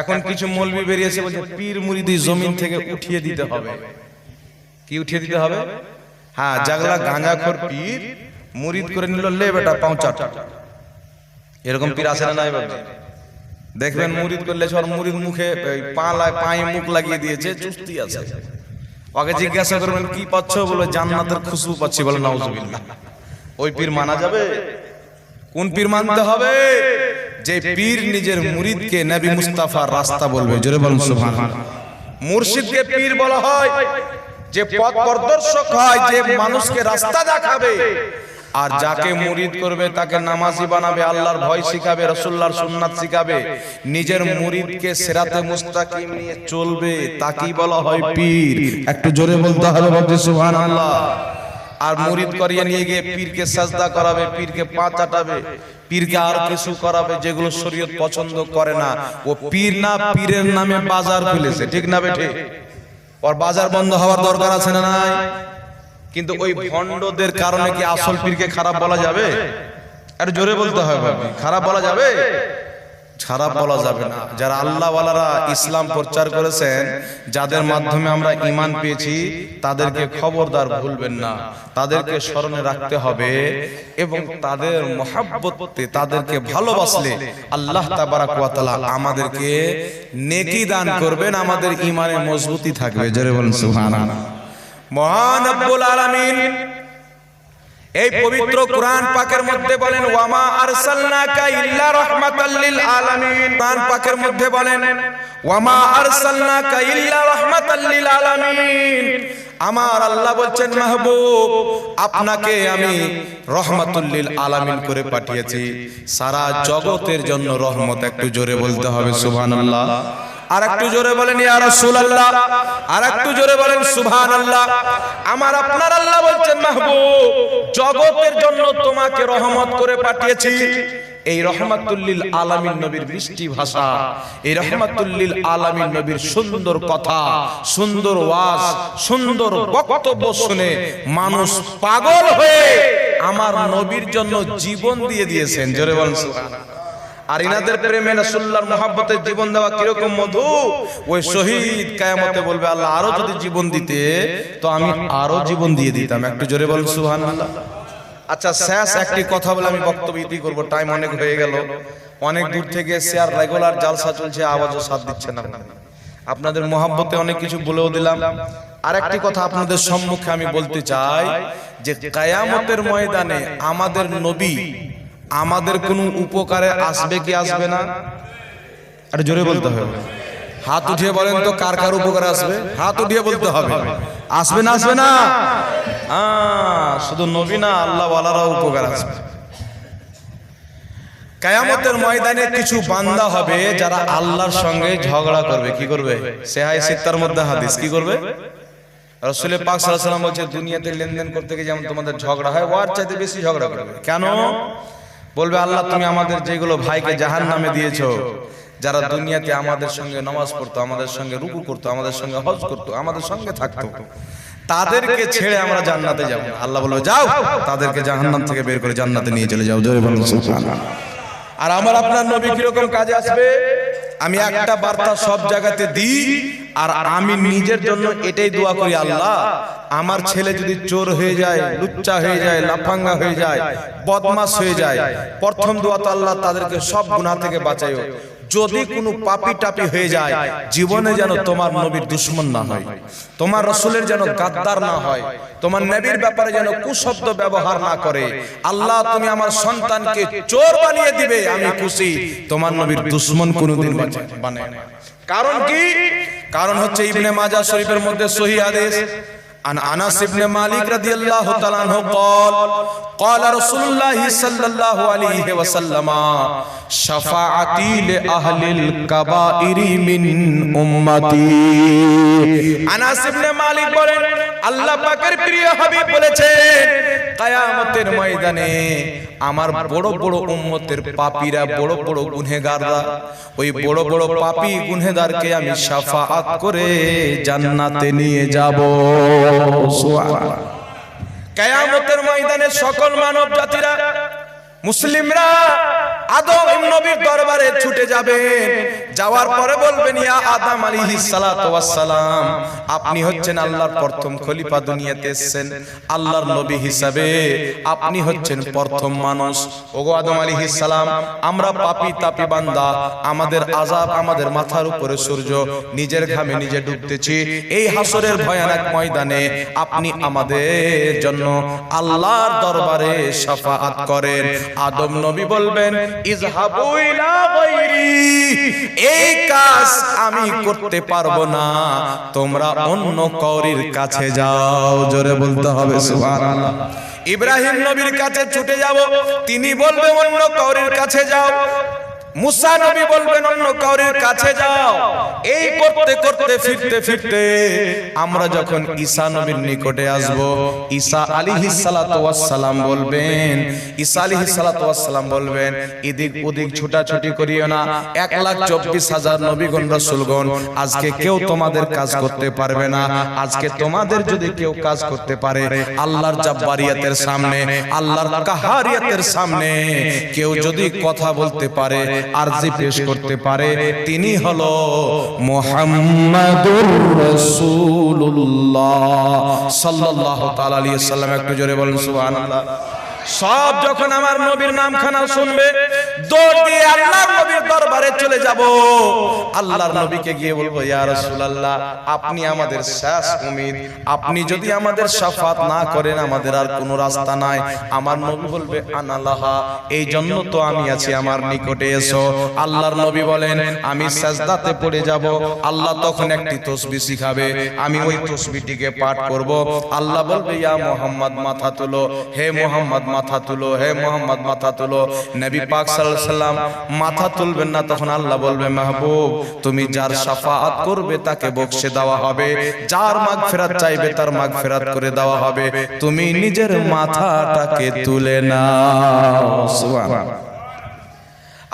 এখন কিছু মৌলবি বেরিয়েছে বলছে পীর মুরিদি জমিন থেকে উঠিয়ে দিতে হবে। কি উঠিয়ে দিতে হবে? হ্যাঁ জাগলা গাঁজাখোর পীর মুরিদ করে নিল লে বেটা পাঁচাট এরকম পীর আসে না নাই দেখবেন মুরিদ করলে সর মুরিদ মুখে পালায় পায়ে মুখ লাগিয়ে দিয়েছে চুস্তি আছে। ওকে জিজ্ঞাসা করবেন কি পাচ্ছ বলে জান্নাতের খুশবু পাচ্ছি বলে নাউজুবিল্লাহ। ওই পীর মানা যাবে কোন পীর মানতে হবে। যে পীর নিজের মুরিদকে নবী মুস্তাফার রাস্তা বলবে। জোরে বলুন সুবহানাল্লাহ। মুর্শিদকে পীর বলা হয় যে পথ প্রদর্শক হয় যে মানুষকে রাস্তা দেখাবে। আর যাকে মুরিদ করবে তাকে নামাজি বানাবে আল্লাহর ভয় শিখাবে রসুল্লাহর সুন্নাত শিখাবে। নিজের মুরিদকে সেরাতে মুস্তাকিম নিয়ে চলবে তাকেই বলা হয় পীর। একটু জোরে বলতে হবে সুবহানাল্লাহ। আর মুরিদ করিয়ে নিয়ে গিয়ে পীরকে সাজদা করাবে পীরকে পা চাটাবে পীরকে আর কিছু করাবে যেগুলো শরীয়ত পছন্দ করে না। ও পীর না পীরের নামে বাজার খুলেছে ঠিক না বেঠে ওর বাজার বন্ধ হওয়ার দরকার আছে না নাই? কিন্তু ওই ভণ্ডদের কারণে কি আসল পীরকে খারাপ বলা যাবে? আর জোরে বলতে হবে। খারাপ বলা যাবে? খারাপ বলা যাবে না। যারা আল্লাহওয়ালারা ইসলাম প্রচার করেছেন, যাদের মাধ্যমে আমরা ইমান পেয়েছি, তাদেরকে খবরদার ভুলবেন না। তাদেরকে স্মরণে রাখতে হবে এবং তাদের মহাব্বতে তাদেরকে ভালোবাসলে আল্লাহ তাবারাক ওয়া তাআলা আমাদেরকে নেকি দান করবেন, আমাদের ইমানে মজবুতি থাকবে। জোরে বলুন, সুবহানাল্লাহ। মহান রব্বুল আলামিন এই পবিত্র কোরআন পাকের মধ্যে বলেন ওয়ামা আরসালনাকা ইল্লা রাহমাতাল লিল আলামিন। কোরআন পাকের মধ্যে বলেন ওয়ামা আরসালনাকা ইল্লা রাহমাতাল লিল আলামিন। আমার আল্লাহ বলছেন মাহবুব আপনাকে আমি রহমাতুল লিল আলামিন করে পাঠিয়েছি। সারা জগতের জন্য রহমত একটু জোরে বলতে হবে সুবহানাল্লাহ। আর একটু জোরে বলেন, ইয়া রাসূলুল্লাহ। আর একটু জোরে বলেন, সুবহানাল্লাহ। আমার আপনার আল্লাহ বলছেন, মাহবুব, জগতের জন্য তোমাকে রহমত করে পাঠিয়েছি। এই রহমাতুল্লিল আলামিন নবীর মিষ্টি ভাষা, এই রহমাতুল্লিল আলামিন নবীর সুন্দর কথা, সুন্দর ওয়াজ, সুন্দর বক্তব্য শুনে মানুষ পাগল হয়ে আমার নবীর জন্য জীবন দিয়ে দিয়েছেন। জোরে বলেন, সুবহানাল্লাহ। আর ইনাদের প্রেমে রাসূলুল্লাহর মহব্বতের জীবন দেওয়া কীরকম মধু? ওই শহীদ কায়ামতে বলবে, আল্লাহ আরও যদি জীবন দিতে, তো আমি আরও জীবন দিয়ে দিতাম। একটু জোরে বলুন, সুবহানাল্লাহ। আচ্ছা শেষ একটি কথা বলে আমি বক্তব্য ইতি করব, টাইম অনেক হয়ে গেল। অনেক দূর থেকে এসে আর রেগুলার জালসা চলছে, আওয়াজও সাথ দিচ্ছে না। আপনাদের মহাব্বতে অনেক কিছু বলেও দিলাম। আর একটি কথা আপনাদের সম্মুখে আমি বলতে চাই, যে কায়ামতের ময়দানে আমাদের নবী আমাদের কোনো উপকারে আসবে কি আসবে না? আরে জোরে বলতে হবে। হাত উঠিয়ে বলেন তো কার কার উপকারে আসবে? হাত উঠিয়ে বলতে হবে। আসবে না আসবে না? শুধু নবী না আল্লাহ ওয়ালারাও উপকার আসবে। কায়ামতের ময়দানে কিছু বান্দা হবে যারা আল্লাহর সঙ্গে ঝগড়া করবে। কি করবে? সেহাই সিত্তার মধ্যে হাদিস কি করবে? রসুলের পাক সাল্লাল্লাহু আলাইহি সাল্লাম বলছে দুনিয়াতে লেনদেন করতে গিয়ে যেমন তোমাদের ঝগড়া হয় ওয়ার চাইতে বেশি ঝগড়া করবে। কেন? বলবে, আল্লাহ, তুমি আমাদের যেগুলো ভাইকে জাহান নামে দিয়েছ, যারা দুনিয়াতে আমাদের সঙ্গে নামাজ পড়তো, আমাদের সঙ্গে রুকু করতো, আমাদের সঙ্গে হজ করতো, আমাদের সঙ্গে থাকতো, তাদেরকে ছেড়ে আমরা জান্নাতে যাব আল্লাহ বলবে, যাও, তাদেরকে জাহান্নাম থেকে বের করে জান্নাতে নিয়ে চলে যাও। আর আমার আপনার নবী কীরকম কাজে আসবে? আমি একটা বার্তা সব জায়গাতে দিই আর আমি নিজের জন্য এটাই দোয়া করি আল্লাহ। আমার ছেলে যদি চোর হয়ে যায় লুচ্চা হয়ে যায় লাফাঙ্গা হয়ে যায় বদমাস হয়ে যায় প্রথম দোয়া তো আল্লাহ তাদেরকে সব গুণা থেকে বাঁচাইও যদি কোনো পাপি টাপি হয়ে যায় জীবনে যেন তোমার নবীর দুশ্মন না হয় তোমার রসুলের যেন গাদ্দার না হয় তোমার নবীর ব্যাপারে যেন কুশব্দ ব্যবহার না করে আল্লাহ তুমি আমার সন্তানকে চোর বানিয়ে দিবে আমি খুশি তোমার নবীর দুশ্মন কোনোদিন বানায় না কারণ কি কারণ হচ্ছে ইবনে মাজা শরীফের মধ্যে সহি আদেশ عن انس بن مالك رضي الله تعالى عنه قال قال رسول الله صلى الله عليه وسلم شفاعتي لاهل الكبائر من امتي আনাস ইবনে মালিক বলেন আল্লাহ পাকের প্রিয় হাবিব বলেছেন কিয়ামতের ময়দানে আমার বড় বড় উম্মতের পাপীরা বড় বড় গুনহেগাররা ওই বড় বড় পাপী গুনহেগারকে আমি শাফাআত করে জান্নাতে নিয়ে যাব সুবহানাল্লাহ কিয়ামতের ময়দানে সকল মানব জাতিরা মুসলিমরা আদম নবীর দরবারে ছুটে যাবেন। যাওয়ার পরে বলবেন, ইয়া আদম আলাইহিস সালাতু ওয়াস সালাম আপনি হচ্ছেন আল্লাহর প্রথম খলিফা দুনিয়াতে এসেছেন, আল্লাহর নবী হিসাবে। আপনি হচ্ছেন প্রথম মানুষ। ওগো আদম আলাইহিস সালাম, আমরা পাপী বান্দা। আমাদের আযাব আমাদের মাথার উপরে সূর্য। নিজের ঘামে নিজে ডুবতেছি। এই হাসরের ভয়ানক ময়দানে আপনি আমাদের জন্য আল্লাহর দরবারে শাফাআত করেন। আদম নবী বলবেন ইজহাবু ইলা গায়রি এই কাজ আমি করতে পারব না। তোমরা অন্য কওরির কাছে যাও। জোরে বলতে হবে, সুবহানাল্লাহ। ইব্রাহিম নবীর কাছে ছুটে যাব। তিনি বলবে অন্য কওরির কাছে যাও। মুসা নবী বলবেন, অন্য কাউরির কাছে যাও। এই করতে করতে ফিরতে ফিরতে আমরা যখন ঈসা নবীর নিকটে আসব, ঈসা আলাইহিস সালাতু ওয়াস সালাম বলবেন, ঈসা আলাইহিস সালাতু ওয়াস সালাম বলবেন, এদিক ওদিক ছুটাছুটি করিও না, এক লাখ চব্বিশ হাজার নবীগণ, রাসূলগণ, আজকে কেউ তোমাদের কাজ করতে পারবে না, আজকে তোমাদের যদি কেউ কাজ করতে পারে, আল্লাহর জাব্বারিয়াতের সামনে, আল্লাহর কাহারিয়াতের সামনে, কেউ যদি কথা বলতে পারে, আরজি পেশ করতে পারে, তিনি হলো মুহাম্মাদুর রাসূলুল্লাহ। সাল্লাল্লাহু তাআলা আলাইহি সাল্লাম একটু জোরে বলেন সুবহানাল্লাহ। সব যখন আমার নবীর নামখানা শুনবে, দৌড় দিয়ে আল্লাহর নবীর দরবারে চলে যাব। আল্লাহর নবীকে গিয়ে বলব, ইয়া রাসূলুল্লাহ, আপনি আমাদের শেষ উম্মত আপনি যদি আমাদের শাফাত না করেন, আমাদের আর কোনো রাস্তা নাই। আমার নবী বলবে আনালাহা এই জন্য তো আমি আছি, আমার নিকটে এসো। আল্লাহর নবী বলেন, আমি সাজদাতে পড়ে যাব, আল্লাহ তখন একটি তসবিহ শিখাবে, আমি ওই তসবিহটিকে পাঠ করব। আল্লাহ বলবে, ইয়া মোহাম্মদ, মাথা তুলো। হে মোহাম্মদ মাথা তুলো, হে মোহাম্মদ, মাথা তুলো। নবী পাক সাল্লাম মাথা তুলবেন না, তখন আল্লাহ বলবে, মাহবুব, তুমি যার শাফাআত করবে, তাকে বকশে দেওয়া হবে। যার মাগফিরাত চাইবে, তার মাগফিরাত করে দেওয়া হবে। তুমি নিজের মাথাটাকে তুলে নাও।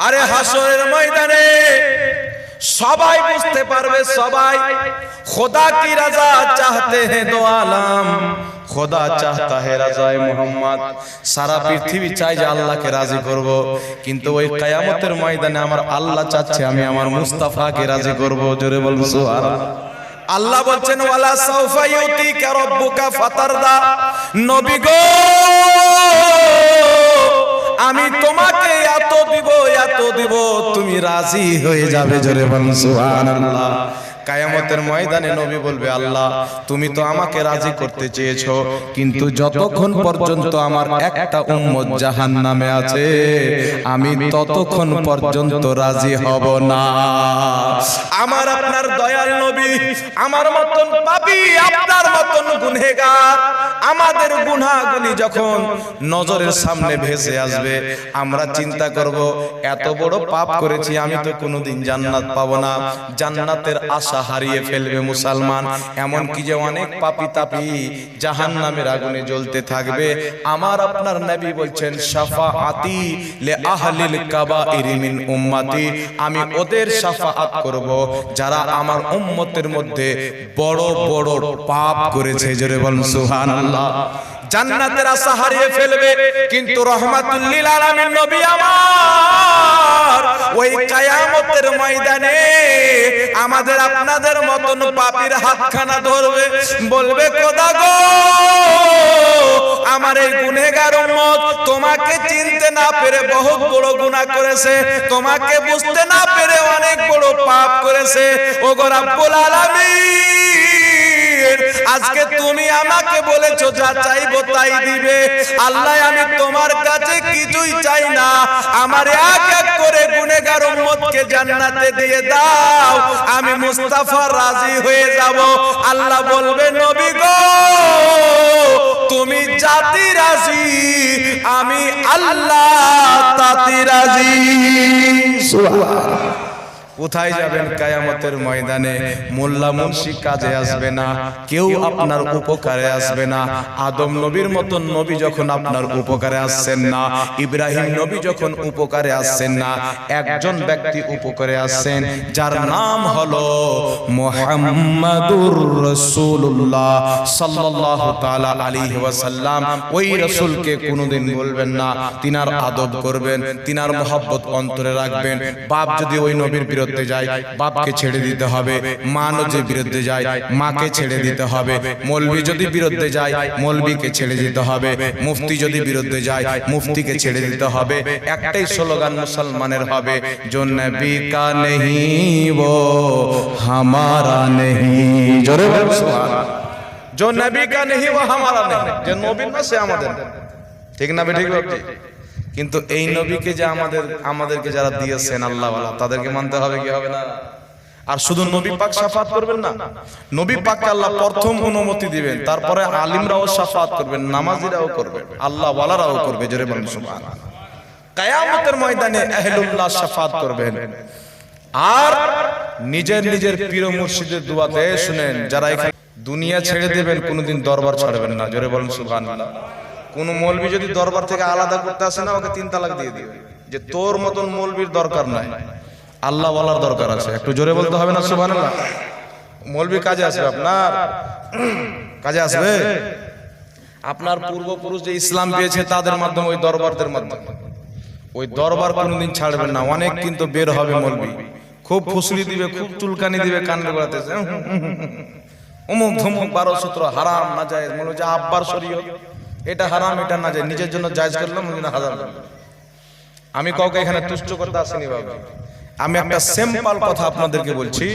আরে হাসরের ময়দানে সবাই বুঝতে পারবে, সবাই, খোদা কি রাজা, চাহতে हैं দো আলম খোদা চাহতা হে রাজায় মোহাম্মদ। সারা পৃথিবী চাই যে আল্লাহকে রাজি করব। কিন্তু ওই কিয়ামতের ময়দানে আমার আল্লাহ চাচ্ছে আমি আমার মুস্তাফাকে রাজি করব। জোরে বলব সুবহানাল্লাহ। আল্লাহ বলছেন ওয়ালা সাউফা ইউতিকা রাব্বুকা ফাতারদা। নবী গো! আমি তোমাকে এত দিব এত দিব তুমি রাজি হয়ে যাবে জোরে বলুন সুবহানাল্লাহ। কায়ামতের ময়দানে নবী বলবে আল্লাহ তুমি তো আমাকে রাজি করতে চেয়েছো কিন্তু যতক্ষণ পর্যন্ত আমার একটা উম্মত জাহান নামে আছে আমি ততক্ষণ পর্যন্ত রাজি হব না। আমার আপনার দয়াল নবী আমার মতন পাপী আপনার মতন গুনহেগার। আমাদের গুনাহগুলি যখন নজরের সামনে ভেসে আসবে আমরা চিন্তা করব এত বড় পাপ করেছি আমি তো কোনোদিন জান্নাত পাবো না। জান্নাতের আশা হারিয়ে ফেলবে মুসলমান। এমন কি যে অনেক পাপি তাপি জাহান নামের আগুনে জ্বলতে থাকবে। আমার আপনার নবী বলছেন শাফাআতি লে আহলিল কাবাইরি মিন উম্মাতি। আমি ওদের শাফাআত করব যারা আমার উম্মতের মধ্যে বড় বড় পাপ করেছে। জোরে বলুন সুবহানাল্লাহ। জান্নাতের আশা হারিয়ে ফেলবে কিন্তু রহমাতুল লিল আলামিন নবী আমার। ওই কিয়ামতের ময়দানে আমাদের আপনাদের মতন পাপীর হাতখানা ধরবে। বলবে খোদা গো আমার এই গুনেগার উম্মত তোমাকে চিনতে না পেরে বহুত বড় গুনাহ করেছে। তোমাকে বুঝতে না পেরে অনেক বড় পাপ করেছে। ওগো রাব্বুল আলামিন আজকে তুমি আমাকে বলেছ, যা চাইব তাই দিবে। আল্লাহ, আমি তোমার কাছে কিছুই চাই না। আমার এক এক করে গুনেগার উম্মতকে জান্নাতে দিয়ে দাও। আমি মুস্তাফা রাজি হয়ে যাব। আল্লাহ বলবে, নবী গো, তুমি জাতি রাজি, আমি আল্লাহ তাতি রাজি। সুবহানাল্লাহ। কোথায় যাবেন কায়ামতের ময়দানে? মোল্লা মুন্সি কাজে আসবে না, কেউ আপনার উপকারে আসবে না। আদম নবীর মতন নবী যখন আপনার উপকারে আসছেন না, ইব্রাহিম নবী যখন উপকারে আসছেন না, একজন ব্যক্তি উপকারে আসছেন, যার নাম হলো মোহাম্মদুর রাসূলুল্লাহ সাল্লাল্লাহু তাআলা আলাইহি ওয়াসাল্লাম। ওই রাসূলকে কোনোদিন বলবেন না, তিনার আদব করবেন, তিনার মহব্বত অন্তরে রাখবেন। বাপ যদি ওই নবীর বিরুদ্ধে যায় বাপকে ছেড়ে দিতে হবে মা যদি বিরুদ্ধে যায় মাকে ছেড়ে দিতে হবে মৌলবি যদি বিরুদ্ধে যায় মৌলবিকে ছেড়ে দিতে হবে মুফতি যদি বিরুদ্ধে যায় মুফতিকে ছেড়ে দিতে হবে একটাই স্লোগান মুসলমানের হবে जो नबी का नहीं वो हमारा नहीं জোরে বল সুবহানাল্লাহ जो नबी का नहीं वो हमारा नहीं যে নবী না সে আমাদের না। ঠিক না বে ঠিক বাপজি কিন্তু এই নবীকে যে আমাদের আমাদেরকে যারা দিয়েছেন আল্লাহ তাদেরকে মানতে হবে কি হবে না? আর শুধু নবী পাক শাফাত করবেন না। নবী পাককে আল্লাহ প্রথম অনুমতি দিবেন। তারপরে আলিমরাও শাফাত করবেন নামাজিরাও করবেন। আল্লাহ ওয়ালারাও করবে জোরে বলেন সুবহানাল্লাহ। কায়ামতের ময়দানে আহলুল্লাহ শাফাত করবেন। আর নিজের নিজের পীর মুর্শিদের দুয়াতে শুনেন যারা এখানে দুনিয়া ছেড়ে দেবেন কোনোদিন দরবার ছাড়বেন না। জোরে বলেন সুবহানাল্লাহ। কোন মৌলবি যদি দরবার থেকে আলাদা করতে আসে না, ওকে তিন তালাক দিয়ে দিবে। যে তোর মতন মৌলবির দরকার নাই। আল্লাহ বলার দরকার আছে। একটু জোরে বলতে হবে না, সুবহানাল্লাহ? মৌলবি কাজে আসবে আপনার। কাজে আসবে? আপনার পূর্বপুরুষ যে ইসলাম পেয়েছে তাদের মাধ্যমে, ওই দরবারদের মাধ্যমে। ওই দরবার কোনোদিন ছাড়বেন না। অনেক কিন্তু বের হবে মলবি। খুব ফুসলি দিবে, খুব চুলকানি দিবে কান্না করাতেছে অমুক ধমুক বারো সূত্র হারাম না যায় মনে হচ্ছে আব্বার শরীয়ত। এটা হারাম, এটা না যায় নিজের জন্য জায়জ করলাম, ওই জন্য হারাম। আমি কাউকে এখানে তুষ্ট করতে আসিনি বাবা। আমি একটা সিম্পল কথা আপনাদেরকে বলছি।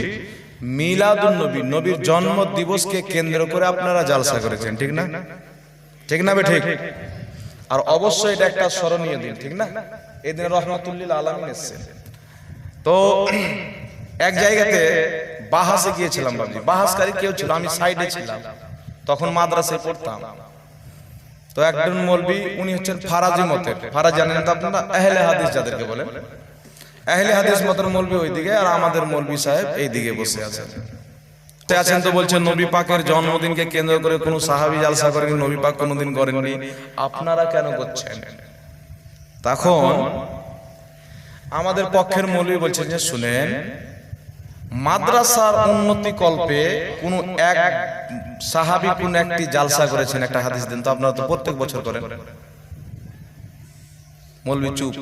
মিলাদুন নবী, নবীর জন্ম দিবসকে কেন্দ্র করে আপনারা জালসা করেছেন, ঠিক না? ঠিক না ঠিক? আর অবশ্যই এটা একটা স্মরণীয় দিন, ঠিক না? এই দিনে রহমতুল্লিল আলমিন এসছেন। তো এক জায়গাতে বাহাসে গিয়েছিলাম বাবজি। বাহাসকারী কেউ ছিল, আমি সাইডে ছিলাম। তখন মাদ্রাসায় পড়তাম। তো একজন মৌলবি উনি হচ্ছেন ফারাজি মতের। ফারাজ জানেন তো আপনারা? আহলে হাদিস যাদেরকে বলেন আহলে হাদিস মতের মৌলবি ওইদিকে আর আমাদের মৌলবি সাহেব এই দিকে বসে আছেন। তে আছেন তো বলছেন নবী পাকের জন্মদিনকে কেন্দ্র করে কোনো সাহাবী জালসা করেন নবী পাক কোনোদিন করেননি। আপনারা কেন করছেন? তখন আমাদের পক্ষের মৌলবী বলছেন যে শুনেন মাদ্রাসার উন্নতি কল্পে কোন এক সাহাবী কোন একটি জালসা করেছেন, একটা হাদিস দেন। তো আপনারা তো প্রত্যেক বছর করেন। মৌলবী চুপ।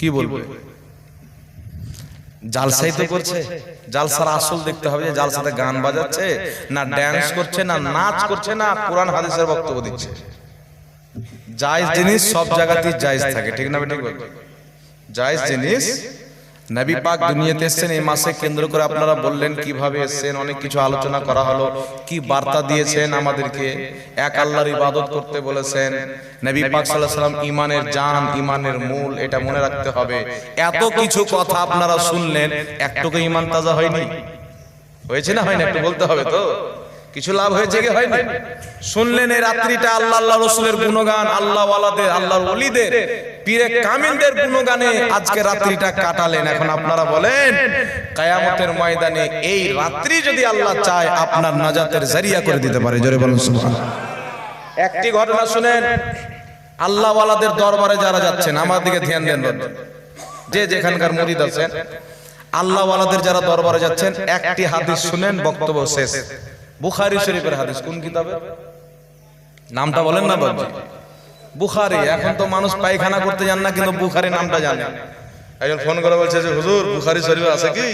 কি বলব? জালসাই তো করছে। জালসার আসল দেখতে হবে যে জালসাতে গান বাজাচ্ছে, না ড্যান্স করছে, না নাচ করছে, না কোরআন হাদিসের বক্তব্য দিচ্ছে। জায়েজ জিনিস সব জায়গাতেই জায়েজ থাকে, ঠিক না ঠিক জায়েজ জিনিস নবী পাক দুনিয়াতে এসেছেন এই মাসে কেন্দ্র করে আপনারা বললেন কীভাবে এসেছেন অনেক কিছু আলোচনা করা হলো কি বার্তা দিয়েছেন আমাদেরকে এক আল্লাহর ইবাদত করতে বলেছেন নবী পাক সাল্লাল্লাহু আলাইহি সাল্লাম ইমানের জান ইমানের মূল এটা মনে রাখতে হবে। এত কিছু কথা আপনারা শুনলেন একটুকু ইমান তাজা হয়নি। হয়েছে না হয়নি? একটু বলতে হবে তো। কিছু লাভ হয়েছে কি হয়নি? শুনলেন এই রাত্রিটা আল্লাহ আল্লাহ রসুলের গুণগান আল্লাহ ওয়ালাদের আল্লাহর ওলিদের, পীরে কামিলদের গুণগানে আজকে রাত্রিটা কাটালেন। এখন আপনারা বলেন, কায়ামতের ময়দানে এই রাত্রি যদি আল্লাহ চায়, আপনার নাজাতের জারিয়া করে দিতে পারে। জোরে বলুন একটি ঘটনা শুনেন আল্লাহ ওয়ালাদের দরবারে যারা যাচ্ছেন, আমার দিকে ধ্যান দেন যে যেখানকার মুরিদ আছেন আল্লাহ যারা দরবারে যাচ্ছেন, একটি হাদিস শুনেন, বক্তব্য শেষ। বুখারী শরীফের হাদিস কোন কিতাবে? নামটা বলেন না বাবজি বুখারি এখন তো মানুষ পায়খানা করতে জান না কিন্তু বুখারি নামটা জানে। একজন ফোন করে বলছে যে হুজুর বুখারি শরীফ আছে কি?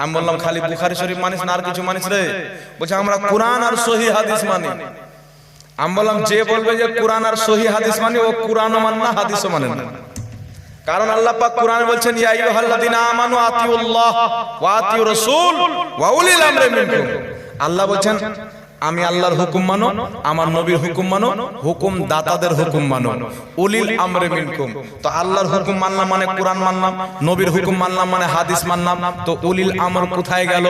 আমি বললাম খালি বুখারি শরীফ মানিস না আর কিছু মানিস রে? বলছে আমরা কোরআন আর সহি হাদিস মানি। আমি বললাম যে বলবে যে কোরআন আর সহি হাদিস মানি ও কোরআনও মান না হাদিসও মানে না। কারণ আল্লাহ পাক কোরআনে বলছেন ইয়া আইয়ুহাল্লাযিনা আমানু আতিউল্লাহ ওয়া আতিউর রাসূল ওয়া উলিল আমরি মিনকুম। আল্লাহ বলছেন আমি আল্লাহর হুকুম মানো, আমার নবীর হুকুম মানো, হুকুম দাতাদের হুকুম মানো। উলিল আমরে মিনকুম। তো আল্লাহর হুকুম মানলাম মানে কোরআন মানলাম, নবীর হুকুম মানলাম মানে হাদিস মানলাম। তো উলিল আমর কোথায় গেল?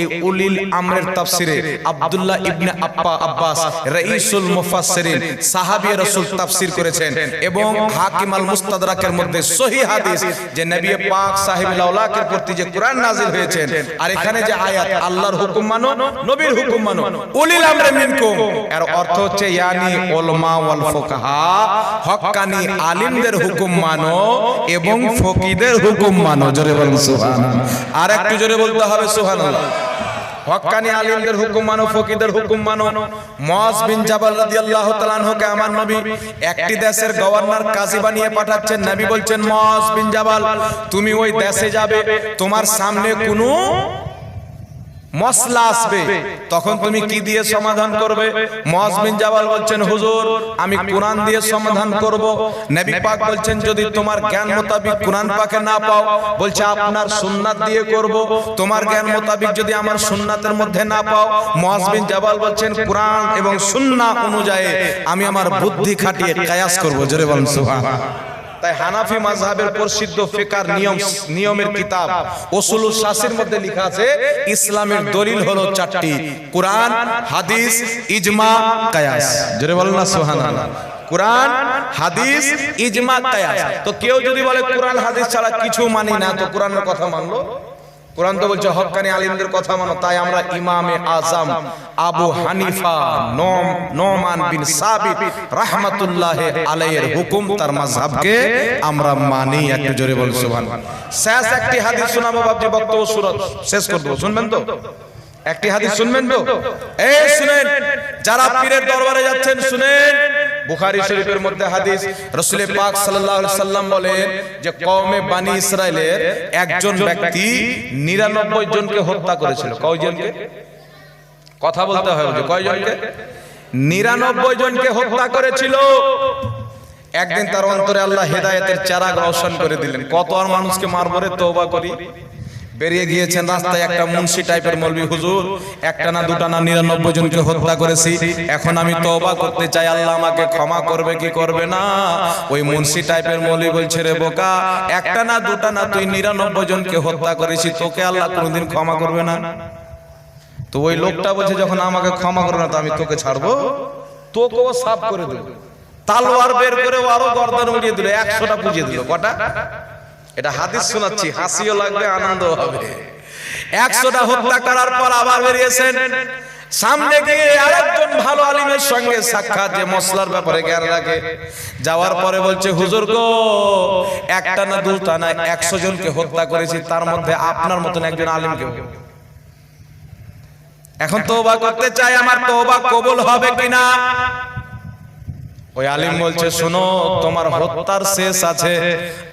এই উলিল আমরের তাফসিরে আব্দুল্লাহ ইবনে আব্বা আব্বাস, রাইসুল মুফাসসিরিন, সাহাবী রাসূল তাফসির করেছেন এবং হাকিম আল মুস্তাদরাকের মধ্যে সহিহ হাদিস যে নবী পাক সাহেবুল আওলাকের প্রতি যে কোরআন নাযিল হয়েছে আর এখানে যে আয়াত, আল্লাহর হুকুম মানো, নবীর হুকুম মানো এর অর্থ হচ্ছে, ইয়ানি উলামা ওয়াল ফুকাহা, হক্কানি আলিমদের হুকুম মানো এবং ফকিদের হুকুম মানো। জোরে বলুন, সুবহানাল্লাহ। আর একটু জোরে বলতে হবে, সুবহানাল্লাহ। হক্কানি আলিমদের হুকুম মানো, ফকিদের হুকুম মানো। বিন জাবাল রাদিয়াল্লাহু তাআলা আমার নবী একটি দেশের গভর্নর কাজী বানিয়ে পাঠাচ্ছেন। নবী বলছেন মুয়াজ বিন জাবাল, তুমি ওই দেশে যাবে, তোমার সামনে কোনো মশলা আসবে। তখন তুমি কি দিয়ে সমাধান করবে? মুয়াজ জাবাল বলছেন, হুজুর, আমি কোরআন দিয়ে সমাধান করব। নবী পাক বলছেন, যদি তোমার জ্ঞান মোতাবিক কোরআন পাকে না পাও, বলছে আপনার সুন্নাত দিয়ে করব। তোমার জ্ঞান মোতাবিক যদি আমার সুন্নাতের মধ্যে না পাও মুয়াজ জাবাল বলছেন, কোরআন এবং সুন্নাহ অনুযায়ী আমি আমার বুদ্ধি খাটিয়ে কায়াস করব। জোরে বলুন, সুবহানাল্লাহ। তাই হানাফি মাঝহাবের প্রসিদ্ধ ফিকার নিয়ম, নিয়মের কিতাব ওসুলুল শাসির মধ্যে লেখা আছে, ইসলামের দলিল হলো চারটি। কোরআন, হাদিস, ইজমা, কায়াস। জোরে বলেন না, সুবহানাল্লাহ। কোরআন, হাদিস, ইজমা, কায়াস। তো কেউ যদি বলে কোরআন, হাদিস ছাড়া কিছু মানি না, তো কোরআনের কথা মানলো? কোরআন তো বলছে হকানি আলিমদের কথা মানো, তাই আমরা ইমামে আজম, আবু হানিফা, নম, নোমান বিন সাবিত রাহমাতুল্লাহ আলাইহির হুকুম তার মাযহাবকে আমরা মানি। একটু জোরে বল সুবহান শেষ একটি হাদিস শোনাবো, বাপজি, বক্তব্য, সুরত। শেষ করব, শুনবেন তো? একটি হাদিস শুনবেন তো? এই শুনেন যারা পীরের দরবারে যাচ্ছেন শুনেন। বুখারী শরীফের মধ্যে হাদিস রাসূল পাক সাল্লাল্লাহু আলাইহি সাল্লাম বলেন যে কওমে বানি ইসরাইলের একজন ব্যক্তি 99 জনকে হত্যা করেছিল। কয়জনকে? কথা বলতে হয় যে কয়জনকে? 99 জনকে হত্যা করেছিল। একদিন তার অন্তরে আল্লাহ হেদায়েতের চারা রওশন করে দিলেন। কত আর মানুষকে মারবো রে তওবা করি? বেরিয়ে গিয়েছেন রাস্তায় একটা মুন্সি টাইপের মলবি হুজুর একটা না দুটা না নিরানব্বই জনকে হত্যা করেছি। এখন আমি তওবা করতে চাই আল্লাহ আমাকে ক্ষমা করবে কি করবে না? ওই মুন্সি টাইপের মৌলবি বলছে রে বোকা একটা না দুটা না তুই নিরানব্বই জনকে হত্যা করেছি তোকে আল্লাহ কোনোদিন ক্ষমা করবে না? তো ওই লোকটা বলছে যখন আমাকে ক্ষমা করবে না তো আমি তোকে ছাড়বো। তোকেও সাফ করে দেবো। তালোয়ার বের করে আরও গর্দান উড়িয়ে দিল একশোটা পুজিয়ে দিল। কটা? এটা হাদিস শোনাচ্ছি হাসিও লাগবে আনন্দ হবে। একশোটা হত্যা করার পর আবার বেরিয়েছেন। সামনে গিয়ে আরেকজন ভালো আলিমের সঙ্গে সাক্ষাৎ যে মশলার ব্যাপারে জ্ঞান রাখে যাওয়ার পরে বলছে হুজুর গো একটা না দুটা না একশো জনকে হত্যা করেছি তার মধ্যে আপনার মতন একজন আলিমকে এখন তওবা করতে চাই আমার তওবা কবুল হবে কিনা? ওই আলিম বলছে, শোনো, তোমার হত্যার শেষ আছে।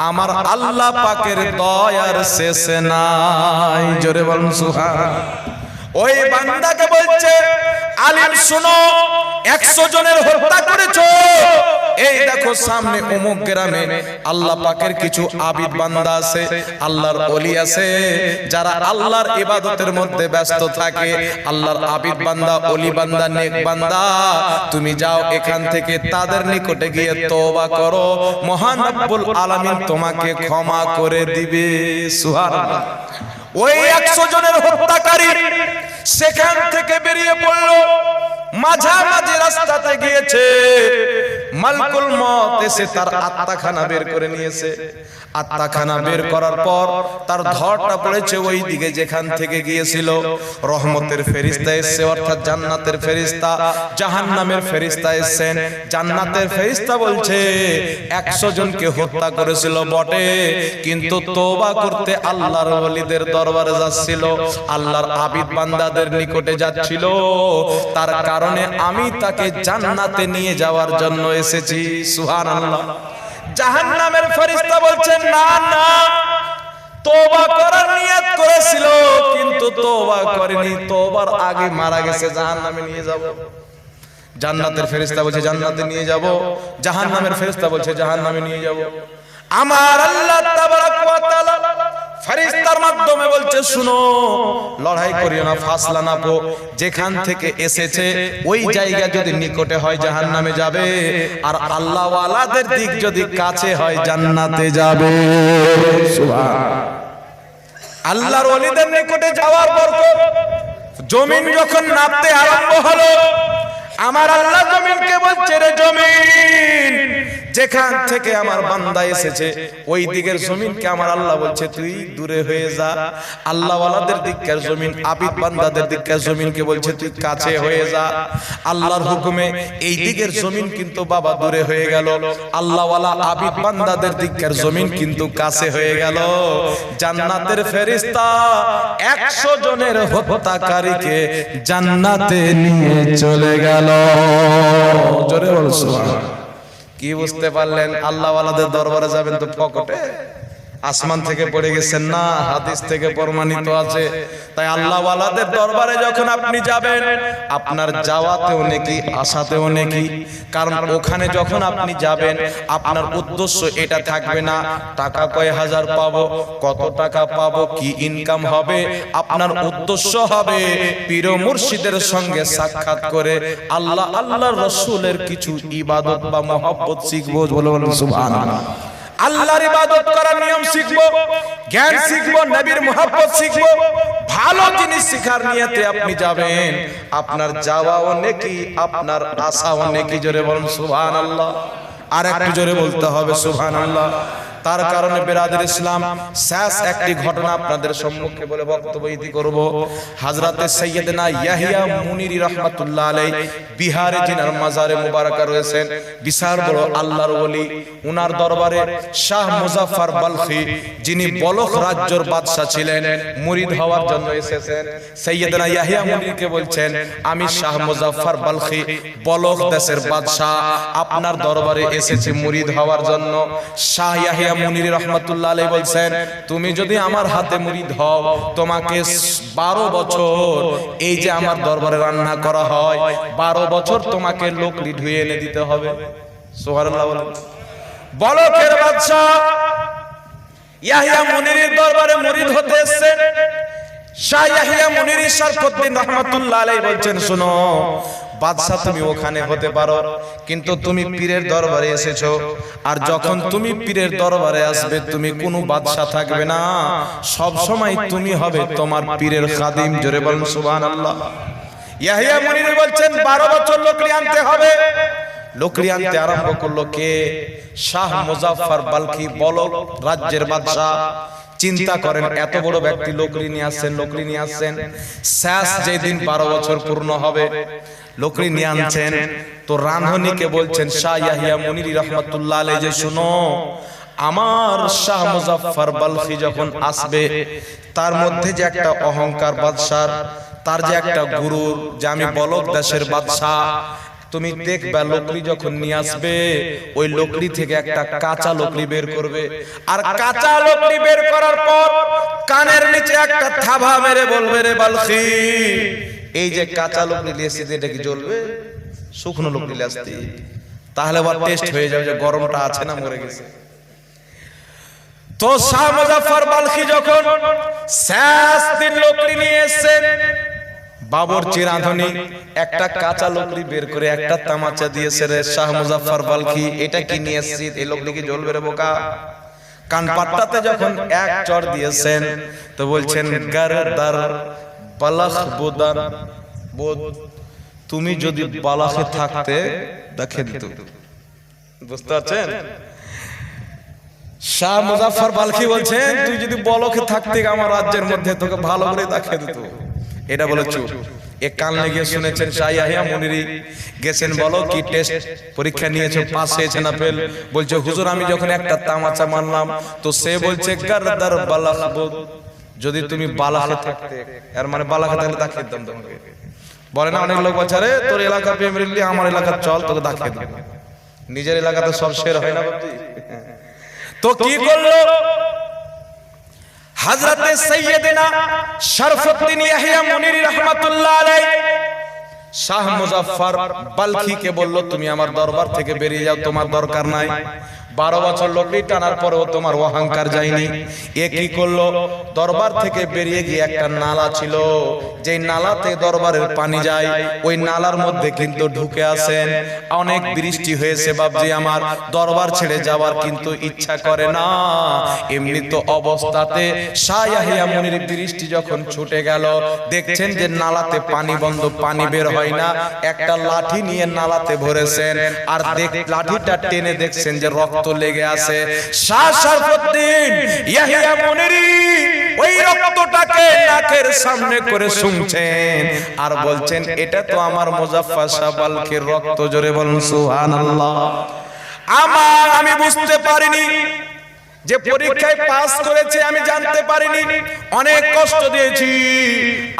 আমার আল্লাহ পাকের দয়ার শেষ নাই। জোরে বলুন সুহান ওই বান্দাকে বলছে আলিম শোনো একশো জনের হত্যা করেছ। এই দেখো সামনে অমুক গ্রামে আল্লাহ পাকের কিছু আবিদ বান্দা আছে আল্লাহর অলি আছে যারা আল্লাহর ইবাদতের মধ্যে ব্যস্ত থাকে আল্লাহর আবিদ বান্দা অলি বান্দা নেক বান্দা তুমি যাও এখান থেকে তাদের নিকটে গিয়ে তওবা করো। মহান রব্বুল আলামিন তোমাকে ক্ষমা করে দিবে। সুবহানাল্লাহ। ওই একশো জনের হত্যাকারী সেখান থেকে বেরিয়ে পড়ল। মাঝামাঝি রাস্তাতে গিয়েছে। মালকুল মত এসে তার আত্মাখানা বের করে নিয়েছে। আত্মাখানা বের করার পর তার ধরটা পড়েছে ওই দিকে যেখান থেকে গিয়েছিল। রহমতের ফেরিস্তা এসছে, অর্থাৎ জান্নাতের ফেরিস্তা, জাহান্নামের ফেরিস্তা এসছেন। জান্নাতের ফেরিস্তা বলছে, একশো জনকে হত্যা করেছিল বটে, কিন্তু তোবা করতে আল্লাহর ওলিদের দরবারে যাচ্ছিল। আল্লাহর আবিদ বান্দাদের নিকটে যাচ্ছিল। তার কারণে আমি তাকে জান্নাতে নিয়ে যাওয়ার জন্য এসেছি। সুবহানাল্লাহ জাহান্নামের ফেরিস্তা বলছেন, না না তোবা করার নিয়ত করেছিল, কিন্তু তোবা করেনি। তোবার আগে মারা গেছে জাহান নামে নিয়ে যাব। জান্নাতের ফেরিস্তা বলছে, জান্নাতে নিয়ে যাব। জাহান নামের ফেরিস্তা বলছে জাহান নামে নিয়ে যাব। আমার আল্লাহ তাবারাক ওয়া তাআলা ফেরেশতার মাধ্যমে বলছে, শুনো, লড়াই করিও না, ফাসলা না পো। যেখান থেকে এসেছে, ওই জায়গা যদি নিকটে হয়, জাহান্নামে যাবে। আর আল্লাহ ওয়ালাদের দিক যদি কাছে হয়, জান্নাতে যাবে। আল্লাহর ওলিদের নিকটে যাওয়ার পর জমিন যখন নামতে আরম্ভ হলো, আমার আল্লাহ জমিনকে বলছে, রে জমিন যেখান থেকে আমার বান্দা এসেছে, ওই দিকের জমিনকে আমার আল্লাহ বলছে, তুই দূরে হয়ে যা। আল্লাহ ওয়ালাদের দিককার জমিন, আবিদ বান্দাদের দিককার জমিনকে বলছে, তুই কাছে হয়ে যা। আল্লাহর হুকুমে এই দিকের জমিন কিন্তু বাবা দূরে হয়ে গেল। আল্লাহ ওয়ালা আবিদ বান্দাদের দিককার জমিন কিন্তু কাছে হয়ে গেল। জান্নাতের ফেরিস্তা একশো জনের হত্যাকারীকে জান্নাতে নিয়ে চলে গেল। জোরে বল সুবহানাল্লাহ। কি বুঝতে পারলেন? আল্লাহওয়ালাদের দরবারে যাবেন তো পকেটে? আসমান থেকে পড়ে গেছেন না হাদিস থেকে প্রমাণিত আছে তাই আল্লাহ ওয়ালাদের দরবারে যখন আপনি যাবেন আপনার যাওয়াতেও নেকি আসাতেও নেকি কারণ ওখানে যখন আপনি যাবেন আপনার উদ্দেশ্য এটা থাকবে না টাকা কয় হাজার পাবো কত টাকা পাবো কি ইনকাম হবে আপনার উদ্দেশ্য হবে পীর মুর্শিদের সঙ্গে সাক্ষাৎ করে আল্লাহ আল্লাহর রসুলের কিছু ইবাদত বা মহব্বত শিখব বলে বলেন সুবহানাল্লাহ আল্লাহর ইবাদত করার নিয়ম শিখব জ্ঞান শিখব নবীর মোহাব্বত শিখব। ভালো জিনিস শিখার নিয়তে আপনি যাবেন। আপনার যাওয়াও নেকি আপনার আশাও নেকি জোরে বলুন সুবহানাল্লাহ। আর একটু জোরে বলতে হবে সুবহানাল্লাহ। তার কারণে বেরাদের ইসলাম শেষ একটি ঘটনা আপনাদের সম্মুখে বলে বক্তব্য ইতি করব। হাজরাতে সৈয়দনা ইয়াহিয়া মুনিরি রহমাতুল্লাহ আলাই বিহারে জিনার মাজারে মুবারাকা রয়েছেন। বিশাল বড় আল্লাহর ওলি উনার দরবারে শাহ মুজাফফর বালখি যিনি বলখ রাজ্যর বাদশা ছিলেন মুরিদ হওয়ার জন্য এসেছেন। সৈয়দনা ইয়াহিয়া মুনিরকে বলছেন আমি শাহ মুজাফফর বালখি বলখ দেশের বাদশা আপনার দরবারে এসেছি মুরিদ হওয়ার জন্য শাহ ইয়াহিয়া মুনির রহমাতুল্লাহ বলছেন, তুমি যদি আমার হাতে মুরিদ হও তোমাকে বারো বছর এই যে আমার দরবারে রান্না করা হয়, বারো বছর তোমাকে লোকলি ধুয়ে এনে দিতে হবে। দরবারে হতে এসেছেন আলাইহি বলছেন, শুনো বাদশা তুমি ওখানে হতে পারো কিন্তু তুমি পীরের দরবারে এসেছ। আর যখন তুমি পীরের দরবারে আসবে তুমি কোনো বাদশা থাকবে না। সব সময় তুমি হবে তোমার পীরের খাদিম জোরে বলুন সুবহানাল্লাহ। ইয়াহিয়া মুনির বলছেন 12 বছর লোকরি আনতে হবে। লোকরি আনতে আরম্ভ করল কে? শাহ মুজাফফর বালখি বলক রাজ্যের বাদশা চিন্তা করেন এত বড় ব্যক্তি লোকরি নিয়ে আসছেন লোকরি নিয়ে আসছেন শেষ যেদিন বারো বছর পূর্ণ হবে লোকরি নিয়ে আনছেন। তো রান্ধনীকে বলছেন, শাহ ইয়াহিয়া মুনির রহমতুল্লাহ আলাই যে শুনো, আমার শাহ মুজাফফর বালখি যখন আসবে, তার মধ্যে যে একটা অহংকার বাদশার, তার যে একটা গুরুর, যে আমি বলক দেশের বাদশাহ, তুমি দেখবে লোকরি যখন নিয়ে আসবে, ওই লোকরি থেকে একটা কাঁচা লোকরি বের করবে। আর কাঁচা লোকরি বের করার পর কানের নিচে একটা থাবা মেরে বলবে, রে বালখি এই যে কাঁচা লোকরি লিয়েছে এটা কি জ্বলবে? শুকনো লোকরি আসতে। তাহলে আবার টেস্ট হয়ে যাবে যে গরমটা আছে না মরে গেছে। তো শাহ মুজাফফর বালখি যখন শেষ দিন লোকরি নিয়ে এসেছেন বাবরচি রাঁধুনি একটা কাঁচা লোকরি বের করে একটা তামাচা দিয়েছে রে, শাহ মুজাফফর বালকি এটা কি নিয়ে এসেছি এই লোকরি কি জ্বলবে রে বোকা? কান পাট্টাতে যখন এক চর দিয়েছেন, তো বলছেন গারদার বালাখ বোদার বোধ তুমি যদি বালাখে থাকতে দেখে দিত। বুঝতে পারছেন? শাহ মুজাফফর বালকি বলছেন তুই যদি বলকে থাকতে আমার রাজ্যের মধ্যে তোকে ভালো করে দেখে দিত। এটা বলে চুপ এ কান লেগে শুনেছেন শাহ ইয়াহিয়া মুনিরি। গেছেন বলো কি টেস্ট পরীক্ষা নিয়েছো পাস হয়েছে না ফেল বলছে হুজুর আমি যখন একটা তামাচা মারলাম তো সে বলছে গারদার বালাখ বোধ যদি তুমি বালাখে থাকতে এর মানে বালাখে থাকলে দেখিয়ে দিতাম তোমাকে। বলে না অনেক লোক বলছে আরে তোর এলাকা প্রেমরিলি আমার এলাকা চল তোকে দেখিয়ে দেব নিজের এলাকাতে সব শের হয় না বাবজি তো কি করল? হযরতে সৈয়দনা শরফুদ্দিন ইয়াহিয়া মুনিরি রাহমাতুল্লাহ আলাইহি শাহ মুজাফফর বালখি কে বলল তুমি আমার দরবার থেকে বেরিয়ে যাও তোমার দরকার নাই। বারো বছর লোকই টানার পরেও তোমার অহংকার যায়নি। এ কি করল? দরবার থেকে বেরিয়ে গিয়ে একটা নালা ছিল। যে নালাতে দরবারের পানি যায়, ওই নালার মধ্যে কিন্তু ঢুকে আসেন। অনেক বৃষ্টি হয়েছে বাবজি আমার। দরবার ছেড়ে যাওয়ার কিন্তু ইচ্ছা করে না। এমনি তো অবস্থাতে শাহিয়া মনির বৃষ্টি যখন ছুটে গেল, দেখছেন যে নালাতে পানি বন্ধ, পানি বের হয় না। একটা লাঠি নিয়ে নালাতে ভরেছেন। আর দেখ, লাঠিটা টেনে দেখছেন যে রক্ত লেগে আছে। ওই রক্তটাকে সামনে করে শুনছেন আর বলছেন, এটা তো আমার মুজাফফর সাবালকে রক্ত, জোরে বলুন আমার আমি বুঝতে পারিনি যে পরীক্ষায় পাস করেছে, আমি জানতে পারিনি। অনেক কষ্ট দিয়েছি।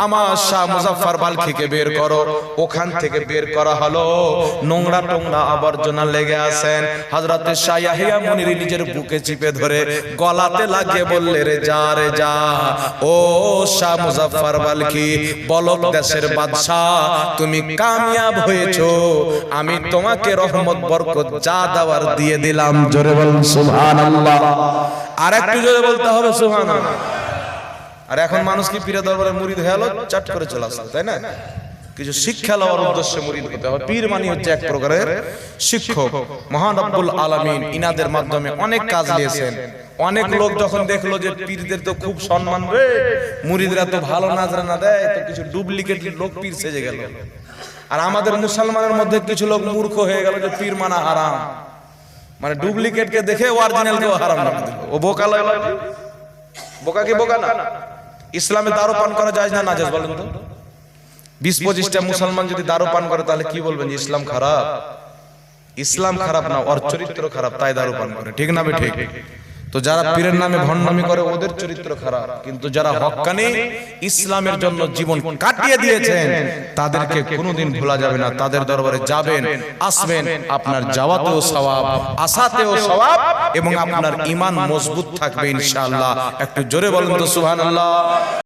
আমার শাহ মুজাফফর বালখিকে বের করো। ওখান থেকে বের করা হলো। নোংরা টোংরা আবর্জনা লেগে আছেন। হযরতে শাহ ইয়াহিয়া মুনির নিজের বুকে চিপে ধরে গলাতে লাগিয়ে বললে, রে যা রে যা। ও শাহ মুজাফফর বালখি বলক দেশের বাদশাহ, তুমি কামিয়াব হয়েছো। আমি তোমাকে রহমত, বরকত যা দেওয়ার দিয়ে দিলাম। জোরে বলুন, সুবহানাল্লাহ। আর একটু জোরে বলতে হবে সুবহানাল্লাহ। আর এখন মানুষ কি পীরের দরবারে হয়ে গেল চাট করে চলে আসলো তাই না? কিছু শিক্ষা লওয়ার উদ্দেশ্যে মুরিদ হতে হবে। পীর মানে হচ্ছে এক প্রকারের শিক্ষক। মহান আলামিন ইনাদের মাধ্যমে অনেক কাজ নিয়েছেন অনেক লোক যখন দেখল যে পীরদের তো খুব সম্মান রে মুরিদরা তো ভালো নাজরা না দেয় তো কিছু ডুপ্লিকেট লোক পীর সেজে গেল। আর আমাদের মুসলমানের মধ্যে কিছু লোক মূর্খ হয়ে গেল যে পীর মানা হারাম। মানে ডুপ্লিকেট কে দেখে অরিজিনাল কেও হারাম ও বোকা লয় বোকা কি বোকা না? ইসলামে দারু পান করা যায় না নাজাজ বলেন তো? বিশ পঁচিশটা মুসলমান যদি দারু পান করে তাহলে কি বলবেন যে ইসলাম খারাপ? ইসলাম খারাপ না ওর চরিত্র খারাপ তাই দারু পান করে। ঠিক না ভাই ঠিক? তো যারা পীরের নামে ভণ্ডামি করে ওদের চরিত্র খারাপ। কিন্তু যারা হক্কানি ইসলামের জন্য জীবন কাটিয়ে দিয়েছেন তাদেরকে কোনোদিন ভোলা যাবে না। তাদের দরবারে যাবেন আসবেন আপনার যাওয়াতেও সওয়াব আসাতেও সওয়াব এবং আপনার ইমান মজবুত থাকবে ইনশাআল্লাহ। একটু জোরে বলেন তো সুবহানাল্লাহ।